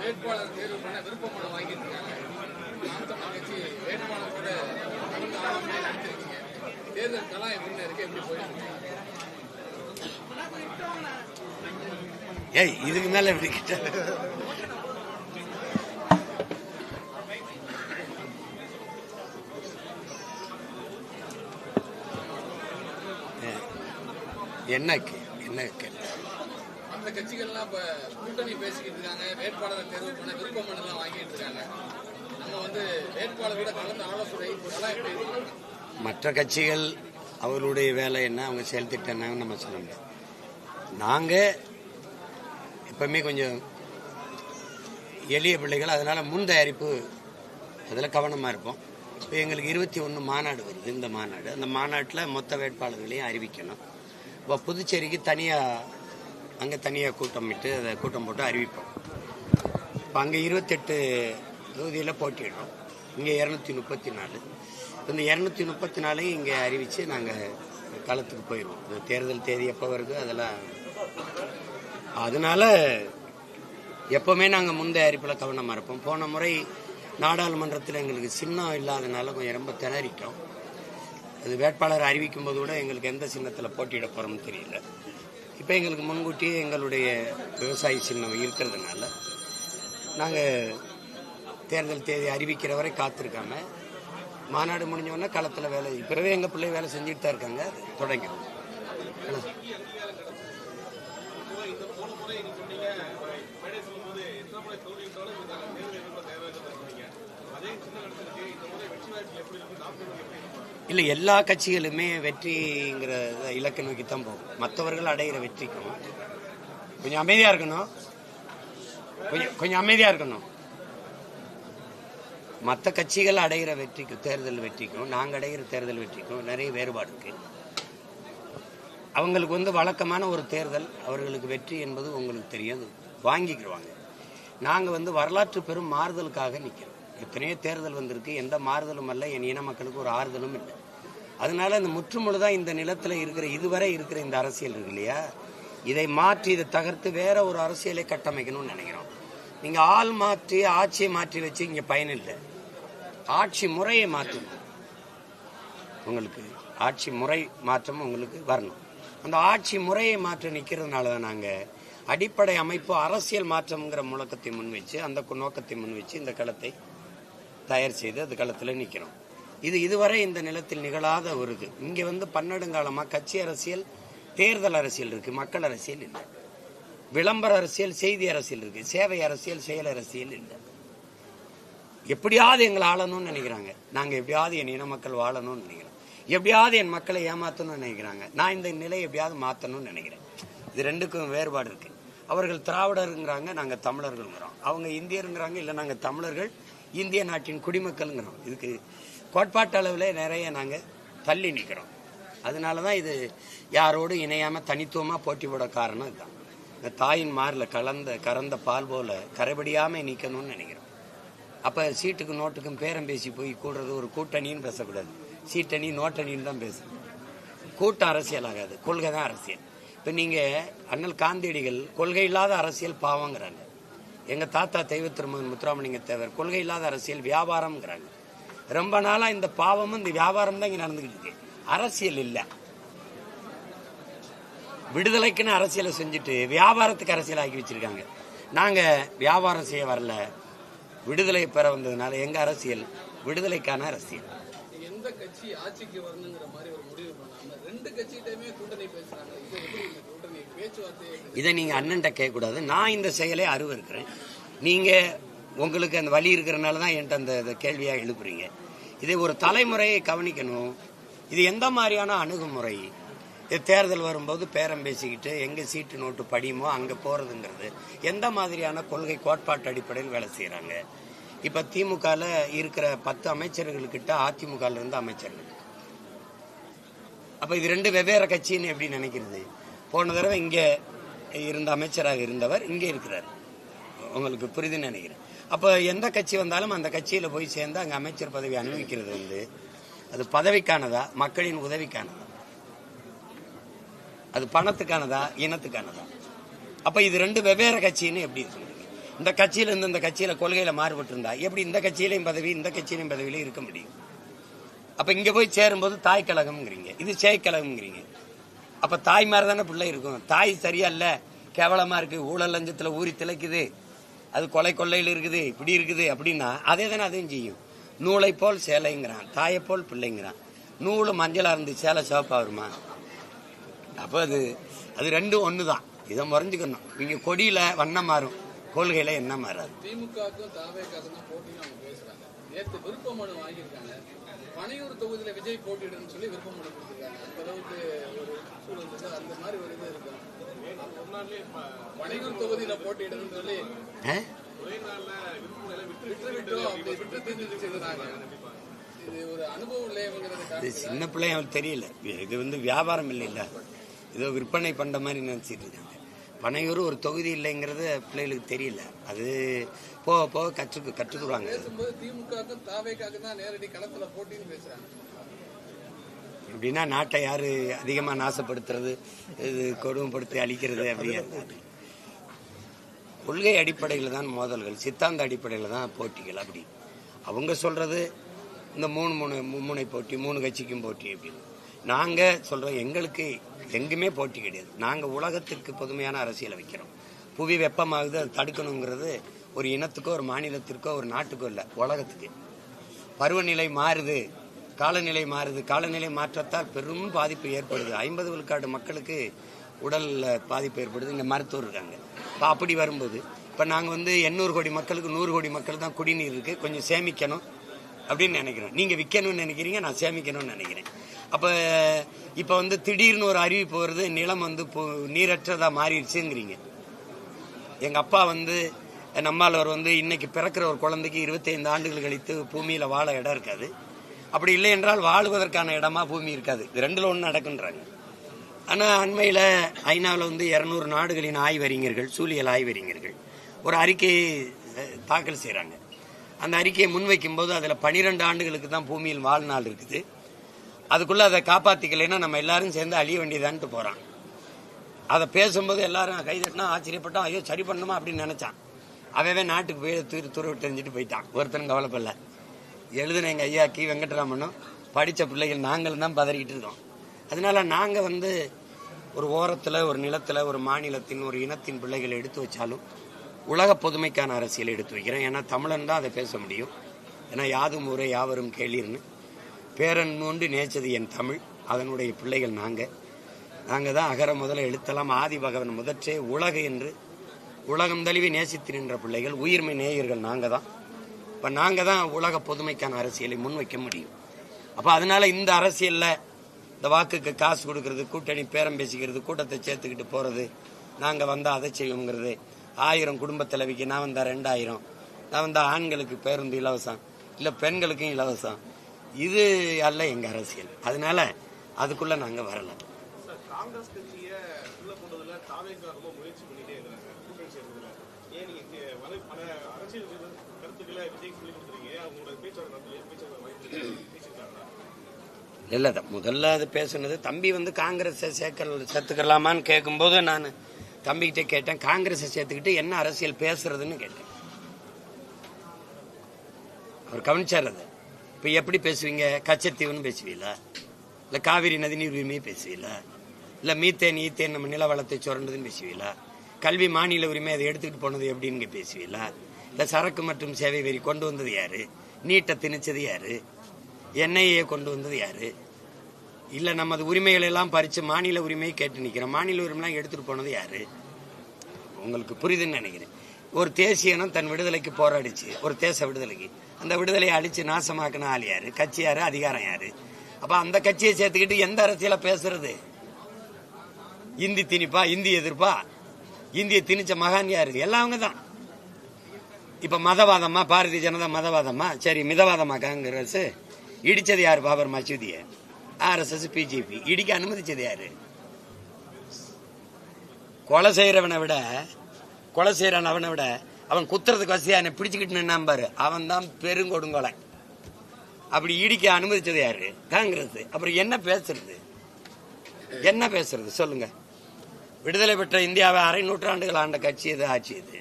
வேட்பாளர் தேர்வு பண்ண விருப்ப மனு வாங்கிட்டு இருக்காங்க கட்சி வேட்பாளர் கூட கலந்து ஆலோசனை நடத்திருக்கீங்க தேர்தல் கலாம் எப்படின்னு இருக்கு? எப்படி போயிட்டு ஏய் இதுக்கு மேல எப்படி கிட்ட? என்னக்கு கேள்வி? அந்த கட்சிகள்லாம் இப்ப கூட்டணி பேசிக்கிட்டு இருக்காங்க. வேட்பாளரை தேர்வு பண்ண விருப்ப மனு எல்லாம் வாங்கிட்டு இருக்காங்க. நம்ம வந்து வேட்பாளரோட கலந்து ஆலோசனை கலாம் எப்படி மற்ற கட்சிகள் அவர்களுடைய வேலை என்ன அவங்க செயல் திட்டம் என்னன்னு நம்ம சொல்ல முடியாது. நாங்க எப்பவுமே கொஞ்சம் எளிய பிள்ளைகள் அதனால முன் தயாரிப்பு அதில் கவனமாக இருப்போம். இப்போ எங்களுக்கு இருபத்தி ஒன்று மாநாடு வருது இந்த மாநாடு. அந்த மாநாட்டில் மொத்த வேட்பாளர்களையும் அறிவிக்கணும். இப்போ புதுச்சேரிக்கு தனியாக அங்கே தனியாக கூட்டம் விட்டு அதை கூட்டம் போட்டு அறிவிப்போம். இப்போ அங்கே இருபத்தெட்டு தொகுதியில் போட்டியிடுறோம். இங்கே இரநூத்தி முப்பத்தி நாலு. இந்த இரநூத்தி முப்பத்தி நாலையும் இங்கே அறிவித்து நாங்கள் களத்துக்கு போயிடுவோம். இந்த தேர்தல் தேதி எப்போ வருது அதெல்லாம். அதனால எப்போவுமே நாங்கள் முந்தைய அறிப்பில் கவனமாக இருப்போம். போன முறை நாடாளுமன்றத்தில் எங்களுக்கு சின்னம் இல்லாதனால கொஞ்சம் ரொம்ப திணறிட்டோம். அது வேட்பாளர் அறிவிக்கும் போது கூட எங்களுக்கு எந்த சின்னத்தில் போட்டியிட போகிறோம்னு தெரியல. இப்போ எங்களுக்கு முன்கூட்டியே எங்களுடைய விவசாய சின்னம் இருக்கிறதுனால நாங்கள் தேர்தல் தேதி அறிவிக்கிற வரை காத்திருக்காம மாநாடு முடிஞ்சவொடனே களத்தில் வேலை இப்போவே எங்கள் பிள்ளை வேலை செஞ்சுட்டு தான் இருக்காங்க. தொடங்கிடும் இல்லை எல்லா கட்சிகளுமே வெற்றிங்கிற இலக்கு நோக்கி தான் போகும். மற்றவர்கள் அடைகிற வெற்றிக்கும் கொஞ்சம் அமைதியா இருக்கணும். கொஞ்சம் கொஞ்சம் அமைதியா இருக்கணும். மற்ற கட்சிகள் அடைகிற வெற்றிக்கும் தேர்தல் வெற்றிக்கும் நாங்கள் அடைகிற தேர்தல் வெற்றிக்கும் நிறைய வேறுபாடு இருக்கு. அவங்களுக்கு வந்து வழக்கமான ஒரு தேர்தல் அவர்களுக்கு வெற்றி என்பது உங்களுக்கு தெரியாது. வாங்கிக்கிடுவாங்க நாங்கள் வந்து வரலாற்று பெரும் மாறுதலுக்காக நிற்கிறோம் எத்தனையோ தேர்தல் வந்திருக்கு. எந்த மாறுதலும் அல்ல. என் இன மக்களுக்கு ஒரு ஆறுதலும் இல்லை. அதனால இந்த முற்றுமுழுதான் இந்த நிலத்தில் இருக்கிற இதுவரை இருக்கிற இந்த அரசியல் இருக்கு இல்லையா? இதை மாற்றி இதை தகர்த்து வேற ஒரு அரசியலை கட்டமைக்கணும்னு நினைக்கிறோம். நீங்க ஆள் மாற்றி ஆட்சியை மாற்றி வச்சு இங்க பயனில்லை ஆட்சி முறையை மாற்றணும் உங்களுக்கு ஆட்சி முறை மாற்றம் உங்களுக்கு வரணும். அந்த ஆட்சி முறையை மாற்ற நிற்கிறதுனால தான் நாங்கள் அடிப்படை அமைப்பு அரசியல் மாற்றம்ங்கிற முழக்கத்தை முன்வைச்சு அந்த நோக்கத்தை முன்வைச்சு இந்த களத்தை தயார் செய்து அந்த களத்தில் நிற்கிறோம் இது இதுவரை இந்த நிலத்தில் நிகழாத ஒரு இது இங்கே வந்து பன்னெடுங்காலமாக கட்சி அரசியல் தேர்தல் அரசியல் இருக்கு மக்கள் அரசியல் இல்லை. விளம்பர அரசியல் செய்தி அரசியல் இருக்கு சேவை அரசியல் செயல் அரசியல் இல்லை. எப்படியாவது எங்களை ஆளணும்னு நினைக்கிறாங்க. நாங்கள் எப்படியாவது என் இன மக்கள் வாழணும்னு நினைக்கிறோம். எப்படியாவது என் மக்களை ஏமாத்தணும்னு நினைக்கிறாங்க. நான் இந்த நிலையை எப்படியாவது மாற்றணும்னு நினைக்கிறேன். இது ரெண்டுக்கும் வேறுபாடு இருக்கு. அவர்கள் திராவிடருங்கிறாங்க நாங்கள் தமிழர்கள்ங்கிறோம். அவங்க இந்தியருங்கிறாங்க இல்லை நாங்கள் தமிழர்கள் இந்திய நாட்டின் குடிமக்கள்ங்கிறோம். இதுக்கு கோட்பாட்டு அளவில் நிறைய நாங்கள் தள்ளி நிற்கிறோம் அதனால தான் இது யாரோடும் இணையாமல் தனித்துவமாக போட்டி போட காரணம் இதுதான். இந்த தாயின் மாரில் கலந்த கறந்த பால் போல கரைபடியாமல் நிற்கணும்னு நினைக்கிறோம். அப்போ சீட்டுக்கு நோட்டுக்கும் பேரம் பேசி போய் கூடுறது ஒரு கூட்டணின்னு பேசக்கூடாது. சீட்டணி நோட்டணின்னு தான் பேசணும். கூட்டம் அரசியல் ஆகாது. கொள்கை தான் அரசியல். இப்போ நீங்கள் அண்ணல் காந்தியடிகள் கொள்கை இல்லாத அரசியல் பாவங்கிறாங்க. எங்கள் தாத்தா தெய்வ திருமகன் முத்துராமலிங்க தேவர் கொள்கை இல்லாத அரசியல் வியாபாரம்ங்கிறாங்க. ரொம்ப நாளா இந்த பாவமும் இந்த வியாபாரம் தான் இங்க நடந்துகிட்டு இருக்கு. அரசியல் இல்ல. விடுதலைக்குன்னு அரசியலை செஞ்சுட்டு வியாபாரத்துக்கு அரசியல் ஆக்கி வச்சிருக்காங்க. நாங்க வியாபாரம் செய்ய வரல. விடுதலை பெற வந்ததுனால எங்க அரசியல்? விடுதலைக்கான அரசியல். எந்த கட்சி ஆட்சிக்கு வரணுங்கிற மாதிரி ஒரு முடிவு பண்ணாம ரெண்டு கட்சிகிட்டயுமே கூட்டணி பேசுறாங்க. கூட்டணி பேச்சுவார்த்தை இதை நீங்க அண்ணன்ட்ட கேட்கக்கூடாது. நான் இந்த செயலை அருவ இருக்கிறேன் நீங்க உங்களுக்கு அந்த வழி இருக்கிறனால தான் என்கிட்ட அந்த இதை கேள்வியா எழுப்புறீங்க. இதை ஒரு தலைமுறையை கவனிக்கணும். இது எந்த மாதிரியான அணுகுமுறை? இது தேர்தல் வரும்போது பேரம் பேசிக்கிட்டு எங்க சீட்டு நோட்டு படியுமோ அங்க போறதுங்கிறது. எந்த மாதிரியான கொள்கை கோட்பாட்டு அடிப்படையில் வேலை செய்யறாங்க இப்ப திமுகவில் இருக்கிற பத்து அமைச்சர்கள்கிட்ட அதிமுக இருந்து அமைச்சர்கள். அப்ப இது ரெண்டு வெவ்வேறு கட்சின்னு எப்படி நினைக்கிறது? போன தடவை இங்க இருந்த அமைச்சராக இருந்தவர் இங்கே இருக்கிறார். உங்களுக்கு புரிதுன்னு நினைக்கிறேன். அப்ப எந்த கட்சி வந்தாலும் அந்த கட்சியில போய் சேர்ந்து அங்க அமைச்சர் பதவி அனுபவிக்கிறது வந்து அது பதவிக்கானதா? மக்களின் உதவிக்கானதா? அது பணத்துக்கானதா? இனத்துக்கானதா? அப்ப இது ரெண்டு வெவ்வேறு கட்சின்னு எப்படி சொல்லுங்க இந்த கட்சியில இருந்து இந்த கட்சியில கொள்கையில மாறுபட்டு இருந்தா எப்படி இந்த கட்சியிலையும் பதவி இந்த கட்சியிலையும் பதவியில இருக்க முடியும்? அப்ப இங்க போய் சேரும்போது தாய் கழகம்ங்கிறீங்க. இது சேய் கழகம்ங்கிறீங்க. அப்ப தாய் மாதிரி தானே பிள்ளை இருக்கும். தாய் சரியா இல்ல. கேவலமா இருக்கு. ஊழல் லஞ்சத்துல ஊறி திளைக்குது. அது கொலை கொள்ளையில் இருக்குது இப்படி இருக்குது அப்படின்னா அதே தானே அதையும் செய்யும். நூலை போல் சேலைங்கிறான் தாயை போல் பிள்ளைங்கிறான். நூலு மஞ்சளாக இருந்து சேலை சிவப்பாக வருமா? அப்போ அது அது ரெண்டும் ஒன்று தான் இதை முறைஞ்சுக்கணும். இங்கே கொடியில் வண்ணம் மாறும் கொள்கையில் என்ன மாறாது. திமுகவுக்கும் தாவேக்காக்கும் தான் அவங்க பேசுறாங்க. நேற்று விருப்ப மனு வாங்கியிருக்காங்க. பனையூர் தொகுதியில விஜய் போட்டியிடுன்னு சொல்லி விருப்ப மனு கொடுத்துருக்காங்க. அந்த அளவுக்கு ஒரு சூழல் அந்த மாதிரி ஒரு இது இருக்கும் இது சின்ன பிள்ளை அவனுக்கு தெரியல. இது வந்து வியாபாரம் இல்லைல்ல. ஏதோ விற்பனை பண்ற மாதிரி நினைச்சிட்டு இருக்காங்க. பனையூர் ஒரு தொகுதி இல்லைங்கிறது பிள்ளைகளுக்கு தெரியல. அது போக போக கற்றுக்கு திமுகவுக்கும் தாவேக்காக்கும் தான் நேரடி களத்துல போட்டின்னு பேசுறாங்க. அப்படின்னா நாட்டை யாரு அதிகமா நாசப்படுத்துறது? இது கொடுமைப்படுத்தி அழிக்கிறது அப்படியா கொள்கை அடிப்படையில் தான் மோதல்கள். சித்தாந்த அடிப்படையில் தான் போட்டிகள் அப்படி. அவங்க சொல்றது இந்த மூணு மூணு மும்முனை போட்டி மூணு கட்சிக்கும் போட்டி அப்படின்னு. நாங்கள் சொல்றோம் எங்களுக்கு எங்குமே போட்டி கிடையாது. நாங்கள் உலகத்திற்கு புதுமையான அரசியலை வைக்கிறோம். புவி வெப்பமாகுது அதை தடுக்கணுங்கிறது ஒரு இனத்துக்கோ ஒரு மாநிலத்திற்கோ ஒரு நாட்டுக்கோ இல்லை உலகத்துக்கு. பருவநிலை மாறுது. காலநிலை மாறுது. காலநிலை மாற்றத்தால் பெரும் பாதிப்பு ஏற்படுது. ஐம்பது விழுக்காடு மக்களுக்கு உடலில் பாதிப்பு ஏற்படுது. இங்கே மருத்துவர் இருக்காங்க. இப்போ அப்படி வரும்போது இப்போ நாங்கள் வந்து எண்ணூறு கோடி மக்களுக்கு நூறு கோடி மக்கள் தான் குடிநீர் இருக்கு. கொஞ்சம் சேமிக்கணும் அப்படின்னு நினைக்கிறோம். நீங்கள் விற்கணும்னு நினைக்கிறீங்க நான் சேமிக்கணும்னு நினைக்கிறேன். அப்போ இப்போ வந்து திடீர்னு ஒரு அறிவிப்பு வருது நிலம் வந்து நீரற்றதாக மாறிடுச்சுங்கிறீங்க. எங்கள் அப்பா வந்து நம்மாழ்வார் வந்து இன்னைக்கு பிறக்கிற ஒரு குழந்தைக்கு 25 ஆண்டுகள் கழித்து பூமியில் வாழ இடம் இருக்காது. அப்படி இல்லை என்றால் வாழ்வதற்கான இடமா பூமி இருக்காது. இது ரெண்டுல ஒன்று நடக்குன்றாங்க. ஆனால் அண்மையில் ஐநாவில் வந்து இரநூறு நாடுகளின் ஆய்வறிஞர்கள் சூழியல் ஆய்வறிஞர்கள் ஒரு அறிக்கையை தாக்கல் செய்கிறாங்க அந்த அறிக்கையை முன்வைக்கும் போது அதில் பனிரெண்டு ஆண்டுகளுக்கு தான் பூமியில் வாழ்நாள் இருக்குது. அதுக்குள்ளே அதை காப்பாற்றிக்கலைன்னா நம்ம எல்லாரும் சேர்ந்து அழிய வேண்டியதான்ட்டு போகிறான் அதை பேசும்போது எல்லாரும் கைதட்டினா ஆச்சரியப்பட்டோம் ஐயோ சரி பண்ணுமா அப்படின்னு நினைச்சான். அவவே நாட்டுக்கு போய் துரு துரு தெரிஞ்சுட்டு போயிட்டான். ஒருத்தனும் கவலைப்படல. எழுதுன எங்கள் ஐயா கி. வெங்கட்ராமனும் படித்த பிள்ளைகள் நாங்களும் தான் பதறிக்கிட்டு இருக்கோம். அதனால நாங்கள் வந்து ஒரு ஓரத்தில் ஒரு நிலத்தில் ஒரு மாநிலத்தின் ஒரு இனத்தின் பிள்ளைகளை எடுத்து வச்சாலும் உலக பொதுமைக்கான அரசியலை எடுத்து வைக்கிறோம். ஏன்னா தமிழன் தான் அதை பேச முடியும். ஏன்னா யாதும் ஊரே யாவரும் கேளீர்னு. பேரன் நோண்டு நேச்சது என் தமிழ். அதனுடைய பிள்ளைகள் நாங்கள் நாங்கள் தான் அகர முதல எழுத்தலாம். ஆதி பகவன் முதற்றே உலக என்று உலகம் தழுவி நேசித்து நின்ற பிள்ளைகள் உயிர்மை நேயர்கள் நாங்கள் தான். இப்போ நாங்கள் தான் உலக பொதுமைக்கான அரசியலை முன்வைக்க முடியும். அப்போ அதனால இந்த அரசியலில் இந்த வாக்குக்கு காசு கொடுக்கறது கூட்டணி பேரம் பேசிக்கிறது கூட்டத்தை சேர்த்துக்கிட்டு போகிறது நாங்கள் வந்தால் அதை செய்வோங்கிறது ஆயிரம் குடும்ப தலைவிக்கு நான் வந்தால் ரெண்டாயிரம். நான் வந்தால் ஆண்களுக்கு பேருந்து இலவசம் இல்லை பெண்களுக்கும் இலவசம். இது அல்ல எங்கள் அரசியல். அதனால அதுக்குள்ளே நாங்கள் வரலாம் காங்கிரஸ் கட்சியை உள்ள தாவேக்கா ரொம்ப முயற்சி பண்ணிட்டே இருக்காங்க கூட்டணி சேர்ந்ததுல ஏன் நீங்க கே- வலை- பல அரசியல் கரு- கருத்துக்களை விஜய் சொல்லி கொடுத்துருக்கீங்க அவங்களோட பேச்சாளர் நடத்தி பேச்சாளர் வாய்ப்பு பேசியிருக்காங்களா இல்லை முதல்ல அது பேசுனது தம்பி வந்து காங்கிரஸை சேர்க்க சேர்த்துக்கலாமான்னு கேட்கும்போது நான் தம்பிக்கிட்ட கேட்டேன் காங்கிரஸை சேர்த்துக்கிட்டு என்ன அரசியல் பேசுறதுன்னு கேட்டேன். அவர் கவனிச்சார் அதை. இப்போ எப்படி பேசுவீங்க? கச்சத்தீவுன்னு பேசுவீங்களா? இல்லை காவிரி நதிநீர் உரிமையை பேசுவீங்களா? இல்லை மீத்தேன் ஈத்தேன் நம்ம நில வளத்தை சுரண்டதுன்னு பேசுவீங்களா? கல்வி மாநில உரிமை அதை எடுத்துக்கிட்டு போனது எப்படின்னு பேசுவீங்களா? இந்த சரக்கு மற்றும் சேவை வரி கொண்டு வந்தது யாரு? நீட்டை திணிச்சது யாரு? என்ஐஏ கொண்டு வந்தது யாரு? இல்ல நமது உரிமைகள் எல்லாம் பறிச்சு மாநில உரிமையை கேட்டு நிக்கிறோம். மாநில உரிமைலாம் எடுத்துட்டு போனது யாரு? உங்களுக்கு புரியுதுன்னு நினைக்கிறேன். ஒரு தேசியனும் தன் விடுதலைக்கு போராடிச்சு. ஒரு தேச விடுதலைக்கு. அந்த விடுதலையை அழிச்சு நாசமாக்கின ஆள் யாரு? கட்சி யாரு? அதிகாரம் யாரு? அப்ப அந்த கட்சியை சேர்த்துக்கிட்டு எந்த அரசியல பேசுறது? இந்தி திணிப்பா? இந்தி எதிர்ப்பா? இந்திய திணிச்ச மகான் யாரு? எல்லாம் அவங்க தான் இப்ப மதவாதமா பாரதிய ஜனதா மதவாதமா? சரி மிதவாதமா காங்கிரஸ். இடிச்சது யாரு? பாபர் மசூதிய. ஆர்எஸ்எஸ் பிஜேபி இடிக்க அனுமதிச்சது யாரு? கொலை செய்யறவனை விட கொலை செய்யறவன் அவனை விட அவன் குத்துறதுக்கு வசதியா என்னை பிடிச்சுக்கிட்டு நின்னான் பாரு. அவன் தான் பெருங்கொடுங்கொலை. அப்படி இடிக்க அனுமதிச்சது யாரு? காங்கிரஸ். அப்புறம் என்ன பேசுறது? என்ன பேசுறது? சொல்லுங்க. விடுதலை பெற்ற இந்தியாவை அரை நூற்றாண்டுகள் ஆண்ட கட்சி இது ஆட்சி இது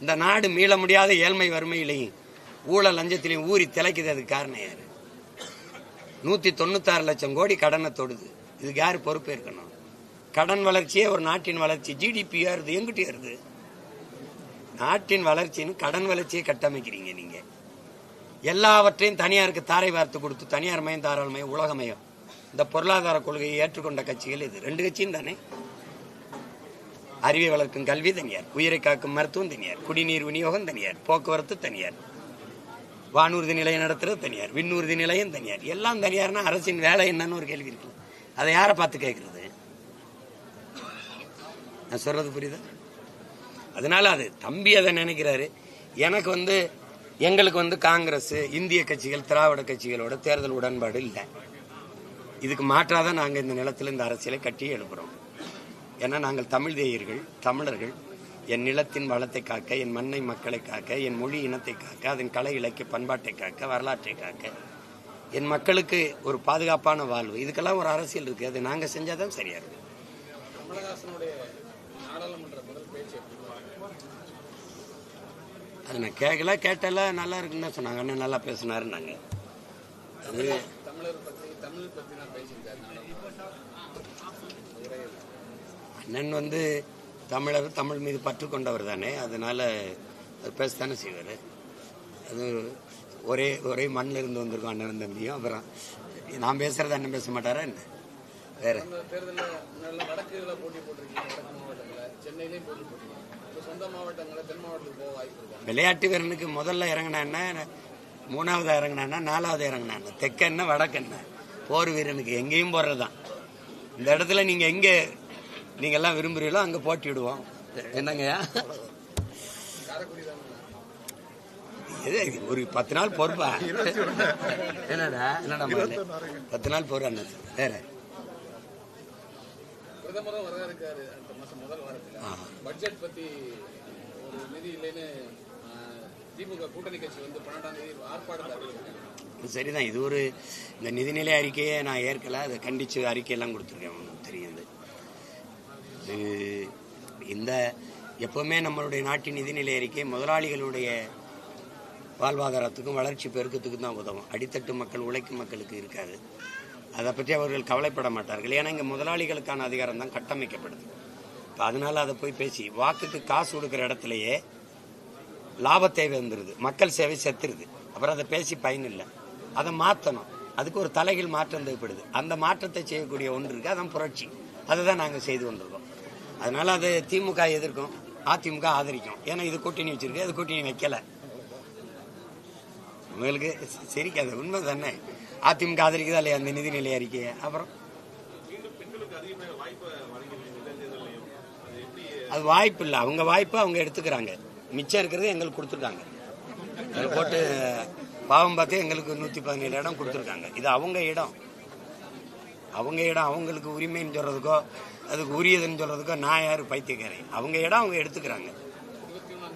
இந்த நாடு மீள முடியாத ஏழ்மை வறுமையிலையும் ஊழல் லஞ்சத்திலையும் ஊறி திளைக்குது அதுக்கு காரணம் யாரு? நூத்தி தொண்ணூத்தாறு லட்சம் கோடி கடனை தொடுது. இதுக்கு யாரு பொறுப்பேற்கணும் கடன் வளர்ச்சியே ஒரு நாட்டின் வளர்ச்சி. ஜிடிபி ஏறுது எங்கிட்ட இருது நாட்டின் வளர்ச்சின்னு கடன் வளர்ச்சியை கட்டமைக்கிறீங்க நீங்க. எல்லாவற்றையும் தனியாருக்கு தாரை வார்த்து கொடுத்து தனியார் மயம் தாராளமயம் உலகமயம் இந்த பொருளாதார கொள்கையை ஏற்றுக்கொண்ட கட்சிகள் இது. ரெண்டு கட்சியும் தானே? அறிவை வளர்க்கும் கல்வி தனியார். உயிரை காக்கும் மருத்துவம் தனியார். குடிநீர் விநியோகம் தனியார். போக்குவரத்து தனியார். வானூர்தி நிலையம் நடத்துறது தனியார். விண்ணூர்தி நிலையம் தனியார். எல்லாம் தனியார்னா அரசின் வேலை என்னன்னு ஒரு கேள்வி இருக்கு. அதை யாரை பார்த்து கேட்கறது? நான் சொல்றது புரியுதா? அதனால அது தம்பி அதை நினைக்கிறாரு. எனக்கு வந்து எங்களுக்கு வந்து காங்கிரஸ் இந்திய கட்சிகள் திராவிட கட்சிகளோட தேர்தல் உடன்பாடு இல்லை. இதுக்கு மாற்றாதான் நாங்கள் இந்த நிலத்தில் இந்த அரசியலை கட்டி எழுப்புறோம். ஏன்னா நாங்கள் தமிழ் தேயர்கள் தமிழர்கள் என் நிலத்தின் வளத்தை காக்க என் மண்ணை மக்களை காக்க என் மொழி இனத்தை காக்க அதன் கலை இலக்கிய பண்பாட்டை காக்க வரலாற்றை காக்க. என் மக்களுக்கு ஒரு பாதுகாப்பான வாழ்வு. இதுக்கெல்லாம் ஒரு அரசியல் இருக்கு. அது நாங்கள் செஞ்சாதான் சரியா இருக்கும். கமலஹாசனுடைய நாடாளுமன்ற முதல் பேச்சு எப்படி இருந்தது? அது நான் கேட்கல கேட்டல நல்லா இருக்குன்னு தான் சொன்னாங்க. அண்ணன் நல்லா பேசினாருன்னாங்க. அது தமிழர் பத்தி தமிழ் பத்தி நான் பேசியிருக்காரு அண்ணன் வந்து தமிழர் தமிழ் மீது பற்று கொண்டவர் தானே அதனால அது பேசத்தானே செய்வார். அது ஒரே ஒரே மண்ணில் இருந்து வந்திருக்கோம் அண்ணன் தம்பியும் அப்புறம் நான் பேசுறது அண்ணன் பேச மாட்டாரா என்ன? வேற. விளையாட்டு வீரனுக்கு முதல்ல இறங்கினா மூணாவது இறங்கினா நாலாவது இறங்கினா தெற்க என்ன? வடக்கு என்ன போர் வீரனுக்கு எங்கேயும் போடுறதுதான் இந்த இடத்துல நீங்க எங்க நீங்க எல்லாம் விரும்புறீங்களோ அங்க போட்டிடுவோம் என்னங்கய்யா காரைக்குடி தான் எது ஒரு பத்து நாள் பொறுப்பா? என்னடா என்னடா? பத்து நாள் பொறு அண்ணன் வேற. பிரதமரும் வர இருக்காரு அடுத்த மாசம் முதல் வாரத்தில் பட்ஜெட் பத்தி ஒரு நிதி இல்லைன்னு ஆஹ், திமுக கூட்டணி கட்சி வந்து பன்னெண்டாம் தேதி ஆர்ப்பாட்டத்தை அறிவிச்சிருக்காங்க. இது சரிதான். இது ஒரு இந்த நிதிநிலை அறிக்கையை நான் ஏற்கல அதை கண்டிச்சு அறிக்கையெல்லாம் கொடுத்துருக்கேன். உங்களுக்கு தெரியும் இந்த எப்பவுமே நம்மளுடைய நாட்டின் நிதிநிலை அறிக்கை முதலாளிகளுடைய வாழ்வாதாரத்துக்கும் வளர்ச்சி பெருக்கத்துக்கும் தான் உதவும். அடித்தட்டு மக்கள் உழைக்கும் மக்களுக்கு இருக்காது. அதை பற்றி அவர்கள் கவலைப்பட மாட்டார்கள். ஏன்னா இங்கே முதலாளிகளுக்கான அதிகாரம் தான் கட்டமைக்கப்படுது. இப்போ அதனால அதை போய் பேசி வாக்குக்கு காசு கொடுக்குற இடத்துலையே லாப தேவை மக்கள் சேவை செத்துருது. அப்புறம் அதை பேசி பயன் இல்லை. அதை மாற்றணும் அதுக்கு ஒரு தலைகீழ் மாற்றம் தேவைப்படுது. அந்த மாற்றத்தை செய்யக்கூடிய ஒன்று இருக்குது அதான் புரட்சி. அதை தான் நாங்கள் செய்து கொண்டிருக்கோம் அதனால அது திமுக எதிர்க்கும் அதிமுக ஆதரிக்கும். ஏன்னா இது கூட்டணி வச்சிருக்கு அது கூட்டணி வைக்கல. உங்களுக்கு சி- சிரிக்காது உண்மை தானே? அதிமுக ஆதரிக்குதா இல்லையா அந்த நிதிநிலை அறிக்கையை? அப்புறம்? அது வாய்ப்பு இல்லை. அவங்க வாய்ப்பை அவங்க எடுத்துக்கிறாங்க. மிச்சம் இருக்கிறது எங்களுக்கு கொடுத்துருக்காங்க. போட்டு பாவம் பார்த்து எங்களுக்கு நூற்றி பதினேழு இடம் கொடுத்துருக்காங்க. இது அவங்க இடம். அவங்க இடம் அவங்களுக்கு உரிமைன்னு சொல்றதுக்கோ அதுக்கு உரியதுன்னு சொல்றதுக்கோ நான் யாரு பைத்தியக்காரன் அவங்க இடம் அவங்க எடுத்துக்கிறாங்க.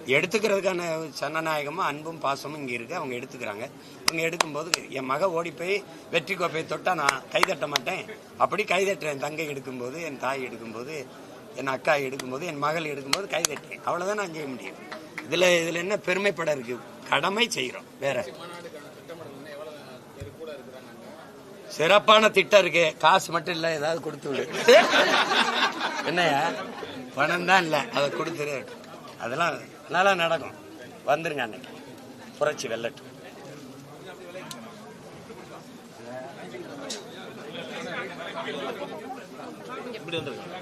எடுத்துக்கிறதுக்கான சனநாயகமும் அன்பும் பாசமும் இங்கே இருக்கு. அவங்க எடுத்துக்கிறாங்க. அவங்க எடுக்கும்போது என் மக ஓடி போய் வெற்றி கோப்பையை தொட்டா நான் கைதட்ட மாட்டேன். அப்படி கைதட்டுறேன் என் தங்கை எடுக்கும்போது என் தாய் எடுக்கும்போது என் அக்கா எடுக்கும்போது என் மகள் எடுக்கும்போது கைதட்டேன் அவ்வளவுதான் நான் செய்ய முடியும். இதுல இதுல என்ன பெருமைப்பட இருக்கு? கடமை செய்கிறோம் வேற. சிறப்பான திட்டம் இருக்கு. காசு மட்டும் இல்ல ஏதாவது கொடுத்து விடு. என்னையா பணம் தான் இல்ல. அதை கொடுத்துரு. அதெல்லாம் நல்லா நடக்கும். வந்துருங்க அன்னைக்கு. புரட்சி வெள்ளட்டும் இப்படி வந்துருக்கு?